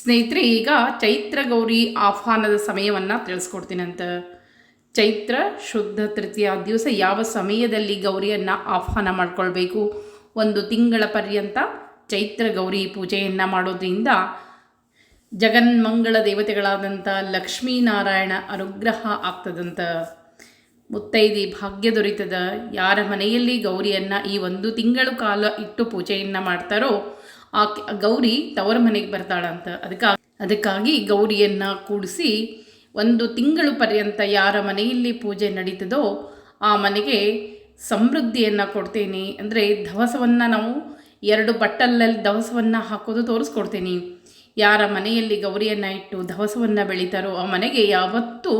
ಸ್ನೇಹಿತರೆ, ಈಗ ಚೈತ್ರ ಗೌರಿ ಆಹ್ವಾನದ ಸಮಯವನ್ನು ತಿಳಿಸ್ಕೊಡ್ತೀನಂತ ಚೈತ್ರ ಶುದ್ಧ ತೃತೀಯ ದಿವಸ ಯಾವ ಸಮಯದಲ್ಲಿ ಗೌರಿಯನ್ನು ಆಹ್ವಾನ ಮಾಡಿಕೊಳ್ಬೇಕು? ಒಂದು ತಿಂಗಳ ಪರ್ಯಂತ ಚೈತ್ರ ಗೌರಿ ಪೂಜೆಯನ್ನು ಮಾಡೋದ್ರಿಂದ ಜಗನ್ಮಂಗಳ ದೇವತೆಗಳಾದಂಥ ಲಕ್ಷ್ಮೀನಾರಾಯಣ ಅನುಗ್ರಹ ಆಗ್ತದಂತ. ಮುತ್ತೈದಿ ಭಾಗ್ಯ ದೊರೀತದ ಯಾರ ಮನೆಯಲ್ಲಿ ಗೌರಿಯನ್ನು ಈ ಒಂದು ತಿಂಗಳು ಕಾಲ ಇಟ್ಟು ಪೂಜೆಯನ್ನು ಮಾಡ್ತಾರೋ ಆ ಗೌರಿ ತವರ ಮನೆಗೆ ಬರ್ತಾಳಂತ ಅದಕ್ಕಾಗಿ ಅದಕ್ಕಾಗಿ ಗೌರಿಯನ್ನು ಕೂಡಿಸಿ ಒಂದು ತಿಂಗಳು ಪರ್ಯಂತ ಯಾರ ಮನೆಯಲ್ಲಿ ಪೂಜೆ ನಡೀತದೋ ಆ ಮನೆಗೆ ಸಮೃದ್ಧಿಯನ್ನು ಕೊಡ್ತೀನಿ. ಅಂದರೆ ದವಸವನ್ನು ನಾವು ಎರಡು ಬಟ್ಟಲಲ್ಲಿ ದವಸವನ್ನು ಹಾಕೋದು ತೋರಿಸ್ಕೊಡ್ತೀನಿ. ಯಾರ ಮನೆಯಲ್ಲಿ ಗೌರಿಯನ್ನು ಇಟ್ಟು ದವಸವನ್ನು ಬೆಳೀತಾರೋ ಆ ಮನೆಗೆ ಯಾವತ್ತೂ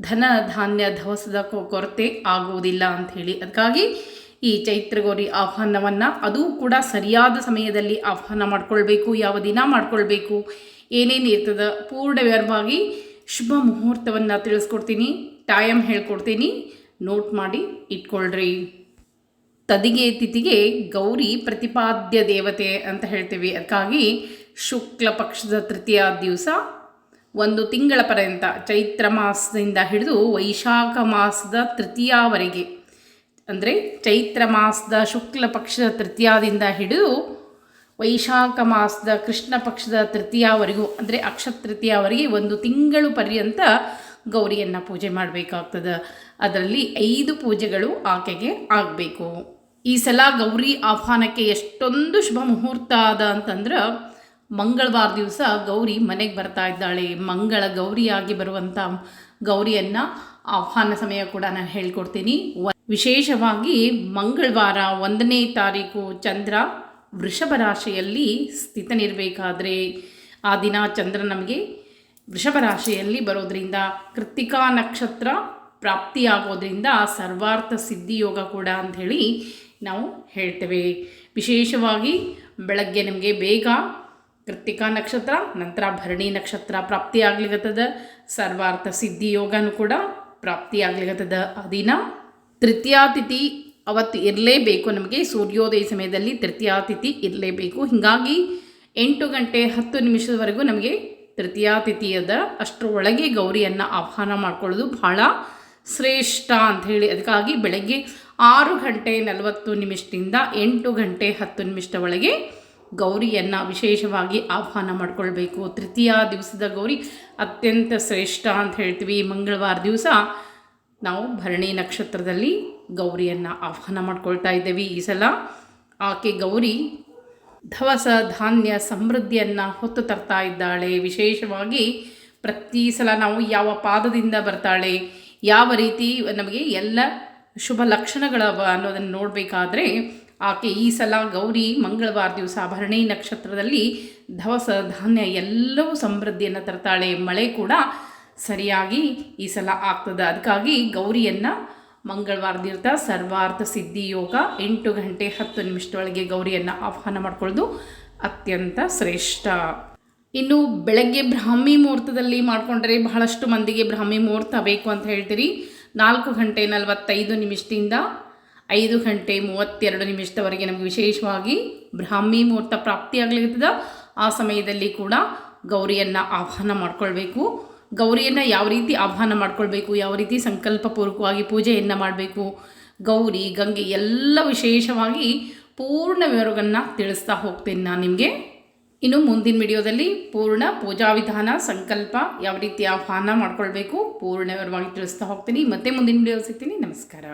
ಧನ ಧಾನ್ಯ ದವಸದ ಕೊರತೆ ಆಗುವುದಿಲ್ಲ ಅಂಥೇಳಿ ಅದಕ್ಕಾಗಿ ಈ ಚೈತ್ರಗೌರಿ ಆಹ್ವಾನವನ್ನು ಅದು ಕೂಡ ಸರಿಯಾದ ಸಮಯದಲ್ಲಿ ಆಹ್ವಾನ ಮಾಡಿಕೊಳ್ಬೇಕು, ಯಾವ ದಿನ ಮಾಡಿಕೊಳ್ಬೇಕು, ಏನೇನು ಇರ್ತದೆ, ಪೂರ್ಣ ವಿವರವಾಗಿ ಶುಭ ಮುಹೂರ್ತವನ್ನು ತಿಳಿಸ್ಕೊಡ್ತೀನಿ ಟೈಮ್ ಹೇಳ್ಕೊಡ್ತೀನಿ ನೋಟ್ ಮಾಡಿ ಇಟ್ಕೊಳ್ರಿ. ತದಿಗೆ ತಿಥಿಗೆ ಗೌರಿ ಪ್ರತಿಪಾದ್ಯ ದೇವತೆ ಅಂತ ಹೇಳ್ತೀವಿ. ಅದಕ್ಕಾಗಿ ಶುಕ್ಲ ಪಕ್ಷದ ತೃತೀಯ ದಿವಸ ಒಂದು ತಿಂಗಳ ಪರ್ಯಂತ ಚೈತ್ರ ಮಾಸದಿಂದ ಹಿಡಿದು ವೈಶಾಖ ಮಾಸದ ತೃತೀಯವರೆಗೆ ಅಂದರೆ ಚೈತ್ರ ಮಾಸದ ಶುಕ್ಲ ಪಕ್ಷದ ತೃತೀಯದಿಂದ ಹಿಡಿದು ವೈಶಾಖ ಮಾಸದ ಕೃಷ್ಣ ಪಕ್ಷದ ತೃತೀಯವರೆಗೂ, ಅಂದರೆ ಅಕ್ಷತೃತೀಯವರೆಗೆ ಒಂದು ತಿಂಗಳು ಪರ್ಯಂತ ಗೌರಿಯನ್ನು ಪೂಜೆ ಮಾಡಬೇಕಾಗ್ತದೆ. ಅದರಲ್ಲಿ ಐದು ಪೂಜೆಗಳು ಆಕೆಗೆ ಆಗಬೇಕು. ಈ ಸಲ ಗೌರಿ ಆಹ್ವಾನಕ್ಕೆ ಎಷ್ಟೊಂದು ಶುಭ ಮುಹೂರ್ತ ಅದ ಅಂತಂದ್ರೆ ಮಂಗಳವಾರ ದಿವಸ ಗೌರಿ ಮನೆಗೆ ಬರ್ತಾ ಇದ್ದಾಳೆ. ಮಂಗಳ ಗೌರಿಯಾಗಿ ಬರುವಂಥ ಗೌರಿಯನ್ನು ಆಹ್ವಾನ ಸಮಯ ಕೂಡ ನಾನು ಹೇಳ್ಕೊಡ್ತೀನಿ. ವಿಶೇಷವಾಗಿ ಮಂಗಳವಾರ ಒಂದನೇ ತಾರೀಕು ಚಂದ್ರ ವೃಷಭ ರಾಶಿಯಲ್ಲಿ ಸ್ಥಿತನಿರಬೇಕಾದ್ರೆ ಆ ದಿನ ಚಂದ್ರ ನಮಗೆ ವೃಷಭ ರಾಶಿಯಲ್ಲಿ ಬರೋದ್ರಿಂದ ಕೃತಿಕಾ ನಕ್ಷತ್ರ ಪ್ರಾಪ್ತಿಯಾಗೋದ್ರಿಂದ ಸರ್ವಾರ್ಥ ಸಿದ್ಧಿಯೋಗ ಕೂಡ ಅಂಥೇಳಿ ನಾವು ಹೇಳ್ತೇವೆ. ವಿಶೇಷವಾಗಿ ಬೆಳಗ್ಗೆ ನಿಮಗೆ ಬೇಗ ಕೃತಿಕಾ ನಕ್ಷತ್ರ, ನಂತರ ಭರಣಿ ನಕ್ಷತ್ರ ಪ್ರಾಪ್ತಿಯಾಗ್ಲಿಕತ್ತದ, ಸರ್ವಾರ್ಥ ಸಿದ್ಧಿಯೋಗನೂ ಕೂಡ ಪ್ರಾಪ್ತಿಯಾಗ್ಲಿಕತ್ತದ ಆ ದಿನ ತೃತೀಯಾತಿಥಿ ಅವತ್ತು ಇರಲೇಬೇಕು ನಮಗೆ. ಸೂರ್ಯೋದಯ ಸಮಯದಲ್ಲಿ ತೃತೀಯಾತಿಥಿ ಇರಲೇಬೇಕು. ಹೀಗಾಗಿ ಎಂಟು ಗಂಟೆ ಹತ್ತು ನಿಮಿಷದವರೆಗೂ ನಮಗೆ ತೃತೀಯಾತಿಥಿಯದ ಅಷ್ಟರೊಳಗೆ ಗೌರಿಯನ್ನು ಆಹ್ವಾನ ಮಾಡ್ಕೊಳ್ಳೋದು ಬಹಳ ಶ್ರೇಷ್ಠ ಹೇಳಿ. ಅದಕ್ಕಾಗಿ ಬೆಳಗ್ಗೆ ಆರು ಗಂಟೆ ನಲವತ್ತು ನಿಮಿಷದಿಂದ ಎಂಟು ಗಂಟೆ ಹತ್ತು ನಿಮಿಷದ ಒಳಗೆ ಗೌರಿಯನ್ನು ವಿಶೇಷವಾಗಿ ಆಹ್ವಾನ ಮಾಡಿಕೊಳ್ಬೇಕು. ತೃತೀಯ ದಿವಸದ ಗೌರಿ ಅತ್ಯಂತ ಶ್ರೇಷ್ಠ ಅಂತ ಹೇಳ್ತೀವಿ. ಮಂಗಳವಾರ ದಿವಸ ನಾವು ಭರಣಿ ನಕ್ಷತ್ರದಲ್ಲಿ ಗೌರಿಯನ್ನು ಆಹ್ವಾನ ಮಾಡ್ಕೊಳ್ತಾ ಇದ್ದೇವೆ. ಈ ಸಲ ಆಕೆ ಗೌರಿ ಧವಸ, ಧಾನ್ಯ ಸಮೃದ್ಧಿಯನ್ನು ಹೊತ್ತು ತರ್ತಾ ಇದ್ದಾಳೆ. ವಿಶೇಷವಾಗಿ ಪ್ರತಿ ಸಲ ನಾವು ಯಾವ ಪಾದದಿಂದ ಬರ್ತಾಳೆ, ಯಾವ ರೀತಿ ನಮಗೆ ಎಲ್ಲ ಶುಭ ಲಕ್ಷಣಗಳವ ಅನ್ನೋದನ್ನು ನೋಡಬೇಕಾದ್ರೆ ಆಕೆ ಈ ಸಲ ಗೌರಿ ಮಂಗಳವಾರ ದಿವಸ ಭರಣಿ ನಕ್ಷತ್ರದಲ್ಲಿ ದವಸ ಧಾನ್ಯ ಎಲ್ಲವೂ ಸಮೃದ್ಧಿಯನ್ನು ತರ್ತಾಳೆ. ಮಳೆ ಕೂಡ ಸರಿಯಾಗಿ ಈ ಸಲ ಆಗ್ತದೆ. ಅದಕ್ಕಾಗಿ ಗೌರಿಯನ್ನು ಮಂಗಳವಾರ ದಿವಸ ಸರ್ವಾರ್ಥ ಸಿದ್ಧಿ ಯೋಗ ಎಂಟು ಗಂಟೆ ಹತ್ತು ನಿಮಿಷದೊಳಗೆ ಗೌರಿಯನ್ನು ಆಹ್ವಾನ ಮಾಡಿಕೊಳ್ಳೋದು ಅತ್ಯಂತ ಶ್ರೇಷ್ಠ. ಇನ್ನು ಬೆಳಗ್ಗೆ ಬ್ರಾಹ್ಮಿ ಮುಹೂರ್ತದಲ್ಲಿ ಮಾಡಿಕೊಂಡ್ರೆ ಬಹಳಷ್ಟು ಮಂದಿಗೆ ಬ್ರಾಹ್ಮಿ ಮುಹೂರ್ತ ಬೇಕು ಅಂತ ಹೇಳ್ತೀರಿ. ನಾಲ್ಕು ಗಂಟೆ ನಲವತ್ತೈದು ನಿಮಿಷದಿಂದ ಐದು ಗಂಟೆ ಮೂವತ್ತೆರಡು ನಿಮಿಷದವರೆಗೆ ನಮಗೆ ವಿಶೇಷವಾಗಿ ಬ್ರಾಹ್ಮಿ ಮುಹೂರ್ತ ಪ್ರಾಪ್ತಿಯಾಗಲಿರ್ತದ ಆ ಸಮಯದಲ್ಲಿ ಕೂಡ ಗೌರಿಯನ್ನು ಆಹ್ವಾನ ಮಾಡಿಕೊಳ್ಬೇಕು. ಗೌರಿಯನ್ನು ಯಾವ ರೀತಿ ಆಹ್ವಾನ ಮಾಡಿಕೊಳ್ಬೇಕು, ಯಾವ ರೀತಿ ಸಂಕಲ್ಪಪೂರ್ವಕವಾಗಿ ಪೂಜೆಯನ್ನು ಮಾಡಬೇಕು, ಗೌರಿ, ಗಂಗೆ ಎಲ್ಲ ವಿಶೇಷವಾಗಿ ಪೂರ್ಣ ವಿವರಗಳನ್ನು ತಿಳಿಸ್ತಾ ಹೋಗ್ತೇನೆ ನಾನು ನಿಮಗೆ. ಇನ್ನು ಮುಂದಿನ ವಿಡಿಯೋದಲ್ಲಿ ಪೂರ್ಣ ಪೂಜಾ ವಿಧಾನ, ಸಂಕಲ್ಪ ಯಾವ ರೀತಿ ಆಹ್ವಾನ ಮಾಡಿಕೊಳ್ಬೇಕು ಪೂರ್ಣ ವಿವರವಾಗಿ ತಿಳಿಸ್ತಾ ಹೋಗ್ತೀನಿ. ಮತ್ತೆ ಮುಂದಿನ ವಿಡಿಯೋ ಸಿಗ್ತೀನಿ. ನಮಸ್ಕಾರ.